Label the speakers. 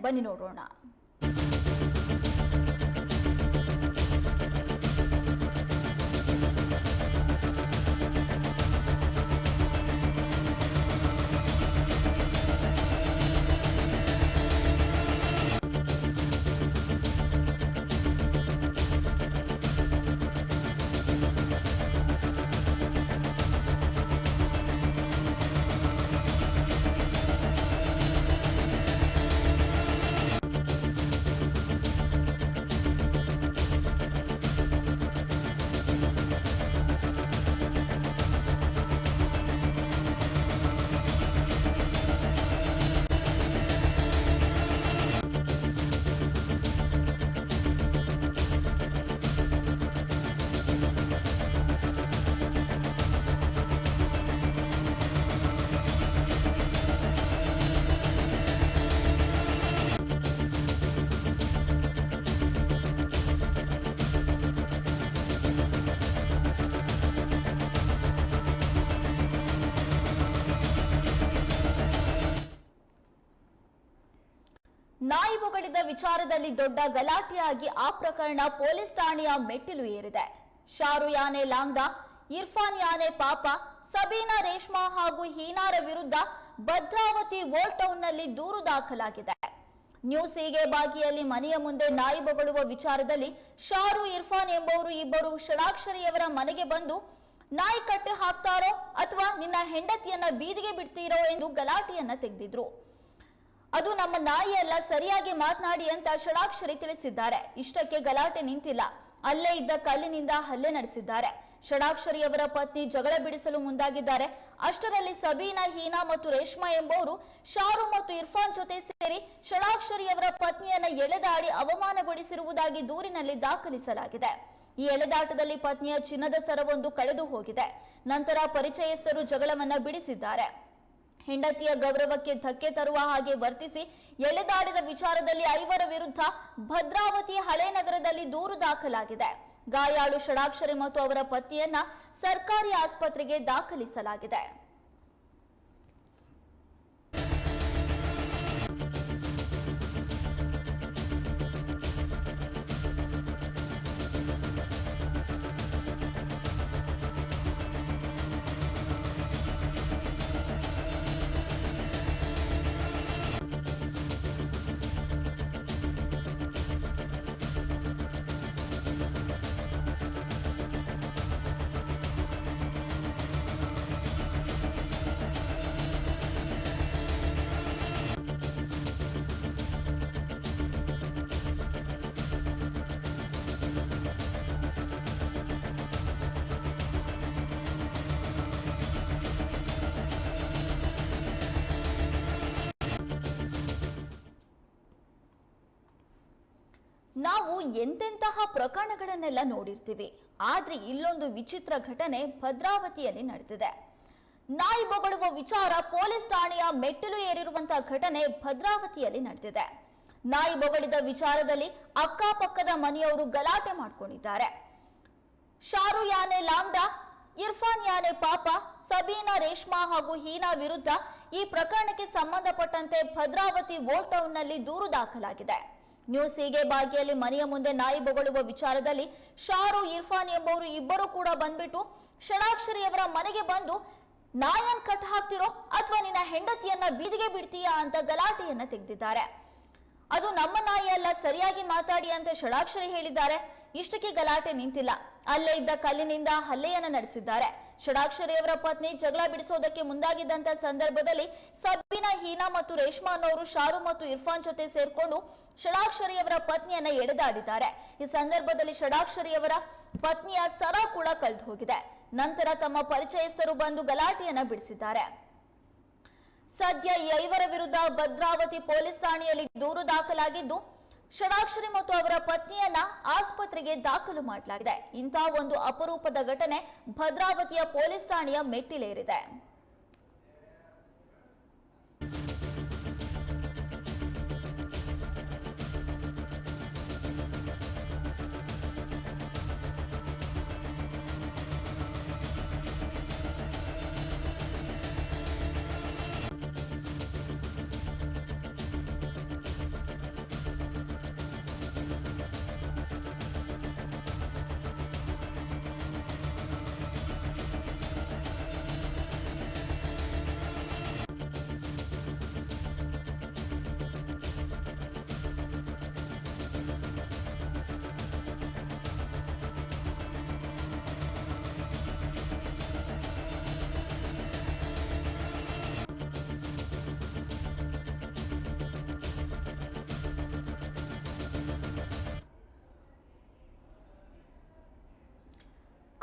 Speaker 1: ಬನ್ನಿ ನೋಡೋಣ. ನಾಯಿ ಬೊಗಳಿದ ವಿಚಾರದಲ್ಲಿ ದೊಡ್ಡ ಗಲಾಟೆಯಾಗಿ ಆ ಪ್ರಕರಣ ಪೊಲೀಸ್ ಠಾಣೆಯ ಮೆಟ್ಟಿಲು ಏರಿದೆ. ಶಾರು ಯಾನೆ ಲಾಂಗ್ಡಾ, ಇರ್ಫಾನ್ ಯಾನೆ ಪಾಪ, ಸಬೀನಾ ರೇಷ್ಮಾ ಹಾಗೂ ಹೀನಾರ ವಿರುದ್ಧ ಭದ್ರಾವತಿ ಓಲ್ಡ್ ಟೌನ್ನಲ್ಲಿ ದೂರು ದಾಖಲಾಗಿದೆ. ನ್ಯೂಸ್ ಹೀಗೆ ಬಾಗಿಯಲ್ಲಿ ಮನೆಯ ಮುಂದೆ ನಾಯಿ ಬೊಗಳುವ ವಿಚಾರದಲ್ಲಿ ಶಾರು, ಇರ್ಫಾನ್ ಎಂಬುವರು ಇಬ್ಬರು ಷಡಾಕ್ಷರಿಯವರ ಮನೆಗೆ ಬಂದು, ನಾಯಿ ಕಟ್ಟೆ ಹಾಕ್ತಾರೋ ಅಥವಾ ನಿನ್ನ ಹೆಂಡತಿಯನ್ನ ಬೀದಿಗೆ ಬಿಡ್ತೀರೋ ಎಂದು ಗಲಾಟೆಯನ್ನ ತೆಗೆದಿದ್ರು. ಅದು ನಮ್ಮ ನಾಯಿ ಅಲ್ಲ, ಸರಿಯಾಗಿ ಮಾತನಾಡಿ ಅಂತ ಷಡಾಕ್ಷರಿ ತಿಳಿಸಿದ್ದಾರೆ. ಇಷ್ಟಕ್ಕೆ ಗಲಾಟೆ ನಿಂತಿಲ್ಲ. ಅಲ್ಲೇ ಇದ್ದ ಕಲ್ಲಿನಿಂದ ಹಲ್ಲೆ ನಡೆಸಿದ್ದಾರೆ. ಷಡಾಕ್ಷರಿಯವರ ಪತ್ನಿ ಜಗಳ ಬಿಡಿಸಲು ಮುಂದಾಗಿದ್ದಾರೆ. ಅಷ್ಟರಲ್ಲಿ ಸಬೀನಾ, ಹೀನಾ ಮತ್ತು ರೇಷ್ಮಾ ಎಂಬುವರು ಶಾರು ಮತ್ತು ಇರ್ಫಾನ್ ಜೊತೆ ಸೇರಿ ಷಡಾಕ್ಷರಿಯವರ ಪತ್ನಿಯನ್ನ ಎಳೆದಾಡಿ ಅವಮಾನಗೊಳಿಸಿರುವುದಾಗಿ ದೂರಿನಲ್ಲಿ ದಾಖಲಿಸಲಾಗಿದೆ. ಈ ಎಳೆದಾಟದಲ್ಲಿ ಪತ್ನಿಯ ಚಿನ್ನದ ಸರವೊಂದು ಕಳೆದು ಹೋಗಿದೆ. ನಂತರ ಪರಿಚಯಸ್ಥರು ಜಗಳವನ್ನ ಬಿಡಿಸಿದ್ದಾರೆ. ಹೆಂಡತಿಯ ಗೌರವಕ್ಕೆ ಧಕ್ಕೆ ತರುವ ಹಾಗೆ ವರ್ತಿಸಿ ಎಳೆದಾಡಿದ ವಿಚಾರದಲ್ಲಿ ಐವರ ವಿರುದ್ಧ ಭದ್ರಾವತಿ ಹಳೆ ನಗರದಲ್ಲಿ ದೂರು ದಾಖಲಾಗಿದೆ. ಗಾಯಾಳು ಷಡಾಕ್ಷರಿ ಮತ್ತು ಅವರ ಪತ್ನಿಯನ್ನ ಸರ್ಕಾರಿ ಆಸ್ಪತ್ರೆಗೆ ದಾಖಲಿಸಲಾಗಿದೆ. ನಾವು ಎಂತೆಂತಹ ಪ್ರಕರಣಗಳನ್ನೆಲ್ಲ ನೋಡಿರ್ತೀವಿ. ಆದರೆ ಇಲ್ಲೊಂದು ವಿಚಿತ್ರ ಘಟನೆ ಭದ್ರಾವತಿಯಲ್ಲಿ ನಡೆದಿದೆ. ನಾಯಿ ಬೊಗಳುವ ವಿಚಾರ ಪೊಲೀಸ್ ಠಾಣೆಯ ಮೆಟ್ಟಿಲು ಏರಿರುವಂತಹ ಘಟನೆ ಭದ್ರಾವತಿಯಲ್ಲಿ ನಡೆದಿದೆ. ನಾಯಿ ಬೊಗಳಿದ ವಿಚಾರದಲ್ಲಿ ಅಕ್ಕಪಕ್ಕದ ಮನೆಯವರು ಗಲಾಟೆ ಮಾಡ್ಕೊಂಡಿದ್ದಾರೆ. ಶಾರು ಯಾನೆ ಲಾಂಗ್ಡಾ, ಇರ್ಫಾನ್ ಯಾನೆ ಪಾಪ, ಸಬೀನಾ ರೇಷ್ಮಾ ಹಾಗೂ ಹೀನಾ ವಿರುದ್ಧ ಈ ಪ್ರಕರಣಕ್ಕೆ ಸಂಬಂಧಪಟ್ಟಂತೆ ಭದ್ರಾವತಿ ವೋಲ್ಟೌನ್ನಲ್ಲಿ ಟೌನ್ನಲ್ಲಿ ದೂರು ದಾಖಲಾಗಿದೆ. ನ್ಯೂಸ್ ಹೀಗೆ ಬಾಗಿಯಲ್ಲಿ ಮನೆಯ ಮುಂದೆ ನಾಯಿ ಬೊಗಳುವ ವಿಚಾರದಲ್ಲಿ ಶಾರು, ಇರ್ಫಾನ್ ಎಂಬವರು ಇಬ್ಬರು ಕೂಡ ಬಂದ್ಬಿಟ್ಟು ಷಡಾಕ್ಷರಿಯವರ ಮನೆಗೆ ಬಂದು, ನಾಯನ್ ಕಟ್ ಹಾಕ್ತಿರೋ ಅಥವಾ ನಿನ್ನ ಹೆಂಡತಿಯನ್ನ ಬೀದಿಗೆ ಬಿಡ್ತೀಯಾ ಅಂತ ಗಲಾಟೆಯನ್ನ ತೆಗೆದಿದ್ದಾರೆ. ಅದು ನಮ್ಮ ನಾಯಿ ಅಲ್ಲ, ಸರಿಯಾಗಿ ಮಾತಾಡಿ ಅಂತ ಷಡಾಕ್ಷರಿ ಹೇಳಿದ್ದಾರೆ. ಇಷ್ಟಕ್ಕೆ ಗಲಾಟೆ ನಿಂತಿಲ್ಲ. ಅಲ್ಲೇ ಇದ್ದ ಕಲ್ಲಿನಿಂದ ಹಲ್ಲೆಯನ್ನ ನಡೆಸಿದ್ದಾರೆ. ಷಡಾಕ್ಷರಿಯವರ ಪತ್ನಿ ಜಗಳ ಬಿಡಿಸೋದಕ್ಕೆ ಮುಂದಾಗಿದ್ದಂತ ಸಂದರ್ಭದಲ್ಲಿ ಸಬ್ಬಿನ ಹೀನಾ ಮತ್ತು ರೇಷ್ಮಾ ಅನ್ನೋರು ಶಾರು ಮತ್ತು ಇರ್ಫಾನ್ ಜೊತೆ ಸೇರ್ಕೊಂಡು ಷಡಾಕ್ಷರಿಯವರ ಪತ್ನಿಯನ್ನ ಎಡೆದಾಡಿದ್ದಾರೆ. ಈ ಸಂದರ್ಭದಲ್ಲಿ ಷಡಾಕ್ಷರಿಯವರ ಪತ್ನಿಯ ಸರ ಕೂಡ ಕಳೆದು ಹೋಗಿದೆ. ನಂತರ ತಮ್ಮ ಪರಿಚಯಸ್ಥರು ಬಂದು ಗಲಾಟೆಯನ್ನ ಬಿಡಿಸಿದ್ದಾರೆ. ಸದ್ಯ ಈ ಐವರ ವಿರುದ್ಧ ಭದ್ರಾವತಿ ಪೊಲೀಸ್ ಠಾಣೆಯಲ್ಲಿ ದೂರು ದಾಖಲಾಗಿದ್ದು ಷಡಾಕ್ಷರಿ ಮತ್ತು ಅವರ ಪತ್ನಿಯನ್ನ ಆಸ್ಪತ್ರೆಗೆ ದಾಖಲು ಮಾಡಲಾಗಿದೆ. ಇಂತಹ ಒಂದು ಅಪರೂಪದ ಘಟನೆ ಭದ್ರಾವತಿಯ ಪೊಲೀಸ್ ಠಾಣೆಯ ಮೆಟ್ಟಿಲೇರಿದೆ.